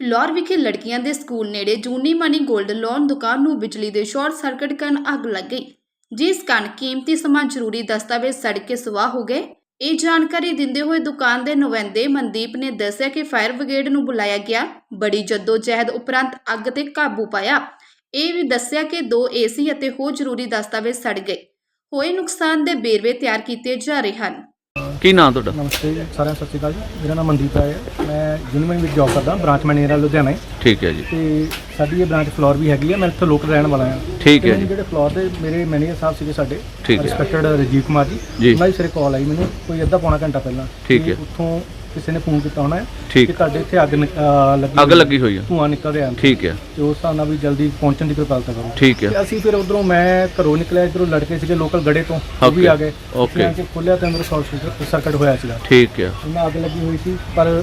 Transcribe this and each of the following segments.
Floor ਵਿਖੇ ਲੜਕੀਆਂ ਦੇ ਸਕੂਲ ਨੇੜੇ ਜੂਨੀ ਮਨੀ 골ਡ ਲੋਨ ਦੁਕਾਨ ਨੂੰ ਬਿਜਲੀ ਦੇ ਸ਼ਾਰਟ ਸਰਕਟ ਕਾਰਨ ਅੱਗ ਲੱਗ ਗਈ। ਜਿਸ ਕਾਰਨ ਕੀਮਤੀ ਸਮਾਂ ਜ਼ਰੂਰੀ ਦਸਤਾਵੇਜ਼ ਸੜ ਕੇ ਸੁਆਹ ਹੋ ਗਏ। ਇਹ ਜਾਣਕਾਰੀ ਦਿੰਦੇ ਹੋਏ ਦੁਕਾਨ ਦੇ ਨੁਮਾਇੰਦੇ ਮਨਦੀਪ ਨੇ ਦੱਸਿਆ ਕਿ ਫਾਇਰ ਬ੍ਰਿਗੇਡ ਨੂੰ ਬੁਲਾਇਆ ਗਿਆ। ਬੜੀ ਜਹਿਦ ਉਪਰੰਤ ਅੱਗ ਤੇ ਕਾਬੂ ਪਾਇਆ। ਇਹ ਵੀ ਦੱਸਿਆ ਕਿ ਦੋ ਏਸੀ ਅਤੇ ਹੋਰ ਜ਼ਰੂਰੀ ਦਸਤਾਵੇਜ਼ ਸੜ ਗਏ। ਹੋਏ ਨੁਕਸਾਨ ਦੇ ਬੇਰਵੇ ਤਿਆਰ ਕੀਤੇ ਜਾ ਰਹੇ ਹਨ। ਕੀ ਨਾਂ ਤੁਹਾਡਾ? ਨਮਸਤੇ ਜੀ, ਸਾਰਿਆਂ ਨੂੰ ਸਤਿ ਸ਼੍ਰੀ ਅਕਾਲ ਜੀ। ਮੇਰਾ ਨਾਮ ਮਨਦੀਪ ਰਾਏ ਹੈ। ਮੈਂ ਯੂਨੀਵਰਸਿਟੀ ਵਿੱਚ ਜੌਬ ਕਰਦਾ ਬ੍ਰਾਂਚ ਮੈਨੇਜਰ ਲੁਧਿਆਣਾ ਠੀਕ ਹੈ ਜੀ। ਤੇ ਸਾਡੀ ਇਹ ਬ੍ਰਾਂਚ ਫਲੋਰ ਵੀ ਹੈਗੀ ਹੈ। ਮੈਂ ਇੱਥੇ ਲੋਕਲ ਰਹਿਣ ਵਾਲਾ ਹਾਂ। ਠੀਕ ਤੇ ਹੈ ਜੀ। ਜਿਹੜੇ ਫਲੋਰ ਦੇ ਮੇਰੇ ਮੈਨੇਜਰ ਸਾਹਿਬ ਸੀਗੇ ਸਾਡੇ ਠੀਕ ਹੈ। ਰਿਸਪੈਕਟਡ ਰਜੀਵ ਕੁਮਾਰ ਜੀ ਜੀ। ਉਹਨਾਂ ਦੀ ਸਿਰੇ ਕਾਲ ਆਈ ਮੈਨੂੰ ਕੋਈ ਅੱਧਾ ਪੌਣਾ ਘੰਟਾ ਪਹਿਲਾਂ। ਠੀਕ ਕਿ ਹੈ। ਉੱਥੋਂ ਕਿਸੇ ਨੇ ਫੋਨ ਕੀਤਾ ਹੋਣਾ ਹੈ ਠੀਕ। ਕਿ ਤੁਹਾਡੇ ਇੱਥੇ ਅੱਗ ਨਿਕ- ਅਹ ਲੱਗੀ ਅੱਗ ਹੋਈ ਹੈ। ਲੱਗੀ ਹੋਈ ਹੈ। ਧੂੰਆਂ ਨਿਕਲ ਰਿਹਾ ਹੈ। ਠੀਕ ਹੈ। ਤੇ ਉਸ ਹਿਸਾਬ ਨਾਲ ਵੀ ਜਲਦੀ ਪਹੁੰਚਣ ਦੀ ਕਿਰਪਾਲਤਾ ਕਰੋ। ਠੀਕ ਹੈ। ਤੇ ਅਸੀਂ ਫਿਰ ਉਧਰੋਂ ਮੈਂ ਘਰੋਂ ਨਿਕਲਿਆ ਇਧਰੋਂ ਲੜਕੇ ਸੀਗੇ ਲੋਕਲ ਗੜੇ ਤੋਂ ਉਹ ਵੀ Okay, ਆ ਗਏ। Okay. ਕਿ ਖੋਲਿਆ ਤੇ ਅੰਦਰ ਸ਼ਾਰਟ ਸਰਕਟ ਹੋਇਆ ਸੀਗਾ। ਠੀਕ ਹੈ। ਉਹਨਾਂ ਅੱਗ ਲੱਗੀ ਹੋਈ ਸੀ ਪਰ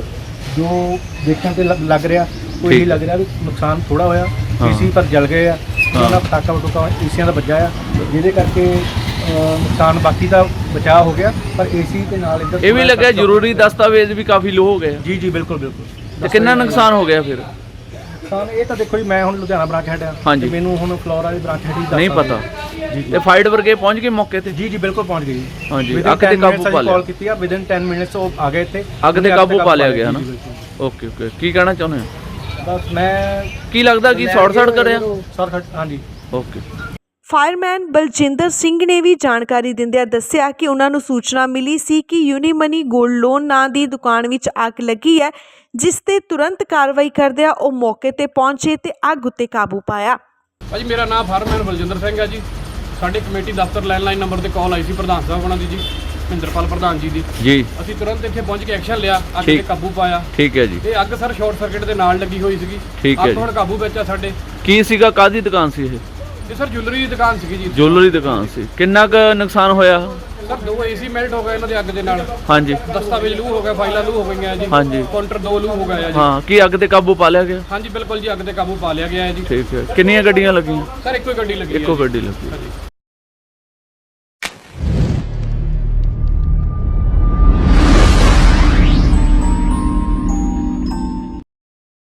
ਜੋ ਦੇਖਣ ਤੇ ਲੱਗ ਲੱਗ ਰਿਹਾ ਕੋਈ ਠੀਕ। ਇਹ ਲੱਗ ਰਿਹਾ ਵੀ ਨੁਕਸਾਨ ਥੋੜਾ ਹੋਇਆ। ਹਾਂ। ਏਸੀ ਪਰ ਜਲ ਗਏ ਆ। ਹਾਂ। ਉਹਨਾਂ ਪਟਾਕਾ ਵਟੂਕਾ ਏਸੀਆਂ ਦਾ ਵੱਜਾ ਆ। ਜਿਹਦੇ ਕਰਕੇ ਨੁਕਸਾਨ ਬਾਕੀ ਦਾ ਬਚਾਅ ਹੋ ਗਿਆ ਪਰ ਏਸੀ ਦੇ ਨਾਲ ਇੱਧਰ ਇਹ ਵੀ ਲੱਗਿਆ ਜ਼ਰੂਰੀ ਦਸਤਾਵੇਜ਼ ਵੀ ਕਾਫੀ ਲੋ ਹੋ ਗਏ। ਜੀ ਜੀ ਬਿਲਕੁਲ ਬਿਲਕੁਲ। ਤੇ ਕਿੰਨਾ ਨੁਕਸਾਨ ਹੋ ਗਿਆ ਫਿਰ? ਨੁਕਸਾਨ ਇਹ ਤਾਂ ਦੇਖੋ ਜੀ ਮੈਂ ਹੁਣ ਲੁਧਿਆਣਾ ਬ੍ਰਾਂਚ ਹੈਡ ਆ ਹਾਂਜੀ। ਤੇ ਮੈਨੂੰ ਹੁਣ ਫਲੋਰ ਵਾਲੀ ਬ੍ਰਾਂਚ ਹੈਡ ਹੀ ਦੱਸ ਨਹੀਂ ਪਤਾ। ਤੇ ਫਾਈਟ ਵਰਗੇ ਪਹੁੰਚ ਗਏ ਮੌਕੇ ਤੇ? ਜੀ ਜੀ ਬਿਲਕੁਲ ਪਹੁੰਚ ਗਈ ਹਾਂਜੀ, ਅੱਗ ਤੇ 10 ਕਾਬੂ ਪਾ ਲਿਆ। ਕਾਲ ਕੀਤੀ ਆ ਵਿਦਿਨ 10 ਮਿੰਟਸ ਉਹ ਆ ਗਏ ਇੱਥੇ। ਅੱਗ ਤੇ ਕਾਬੂ ਪਾ ਲਿਆ ਗਿਆ ਨਾ? Okay okay. ਕੀ ਕਹਿਣਾ ਚਾਹੁੰਦੇ ਹੋ? ਬਸ ਮੈਂ ਕੀ ਲੱਗਦਾ ਕਿ ਸ਼ਾਰਟ ਸਰਕਟ ਕਰਿਆ ਸ਼ਾਰਟ ਹਾਂਜੀ। ਓਕੇ। ਫਾਇਰਮੈਨ ਬਲਜਿੰਦਰ ਸਿੰਘ ਨੇ ਵੀ ਜਾਣਕਾਰੀ ਦਿੰਦਿਆਂ ਦੱਸਿਆ ਕਿ ਉਹਨਾਂ ਨੂੰ ਸੂਚਨਾ ਮਿਲੀ ਸੀ ਕਿ ਯੂਨੀਮਨੀ 골ਡ ਲੋਨ ਨਾਂ ਦੀ ਦੁਕਾਨ ਵਿੱਚ ਅੱਗ ਲੱਗੀ ਹੈ ਜਿਸ ਤੇ ਤੁਰੰਤ ਕਾਰਵਾਈ ਕਰਦਿਆਂ ਉਹ ਮੌਕੇ ਤੇ ਪਹੁੰਚੇ ਤੇ ਅੱਗ ਉੱਤੇ ਕਾਬੂ ਪਾਇਆ। ਭਾਜੀ ਮੇਰਾ ਨਾਮ ਫਾਰਮੈਨ ਬਲਜਿੰਦਰ ਸਿੰਘ ਹੈ ਜੀ। ਸਾਡੀ ਕਮੇਟੀ ਦਫ਼ਤਰ ਲੈਂਡਲਾਈਨ ਨੰਬਰ ਤੇ ਕਾਲ ਆਈ ਸੀ ਪ੍ਰਧਾਨ ਸਾਹਿਬ ਉਹਨਾਂ ਦੀ ਜੀ ਮਹਿੰਦਰਪਾਲ ਪ੍ਰਧਾਨ ਜੀ ਦੀ। ਜੀ। ਅਸੀਂ ਤੁਰੰਤ ਇੱਥੇ ਪਹੁੰਚ ਕੇ ਐਕਸ਼ਨ ਲਿਆ ਅੱਗ ਤੇ ਠੀਕ। ਕਾਬੂ ਪਾਇਆ। ਠੀਕ ਹੈ ਜੀ। ਇਹ ਅੱਗ ਸਰ ਸ਼ਾਰਟ ਸਰਕਟ ਦੇ ਨਾਲ ਲੱਗੀ ਹੋਈ ਸੀਗੀ। ਠੀਕ ਹੈ ਅੱਗ ਜੀ। ਹੁਣ ਕਾਬੂ ਵਿੱਚ ਆ ਸਾਡੇ। ਕੀ ਸੀਗਾ? ਕਾਦੀ ਦੁਕਾਨ ਸੀ ਇਹ? ਇਹ ਸਰ ਜੁਐਲਰੀ ਦੀ ਦੁਕਾਨ ਸੀਗੀ ਜੀ ਜੁਐਲਰੀ ਦੁਕਾਨ ਸੀ। ਕਿੰਨਾ ਕੁ ਨੁਕਸਾਨ ਹੋਇਆ? ਸਰ ਦੋ ਏਸੀ ਮੈਲਟ ਹੋ ਗਏ ਇਹਨਾਂ ਦੇ ਅੱਗ ਦੇ ਨਾਲ। ਹਾਂਜੀ। ਦਸਤਾਵੇਜ਼ ਲੂ ਹੋ ਗਿਆ ਫਾਈਲਾਂ ਲੂ ਹੋ ਗਈਆਂ ਜੀ। ਹਾਂਜੀ। ਕਾਊਂਟਰ ਦੋ ਲੂ ਹੋ ਗਿਆ ਜੀ। ਹਾਂ ਕੀ ਅੱਗ ਤੇ ਕਾਬੂ ਪਾ ਲਿਆ ਗਿਆ? ਹਾਂਜੀ ਬਿਲਕੁਲ ਜੀ ਅੱਗ ਤੇ ਕਾਬੂ ਪਾ ਲਿਆ ਗਿਆ ਹੈ ਜੀ। ਠੀਕ ਹੈ। ਕਿੰਨੀਆਂ ਗੱਡੀਆਂ ਲੱਗੀਆਂ? ਸਰ ਇੱਕੋ ਹੀ ਗੱਡੀ ਲੱਗੀ ਹੈ ਇੱਕੋ। ਗੱਡੀ ਲੱਗੀ ਹਾਂਜੀ।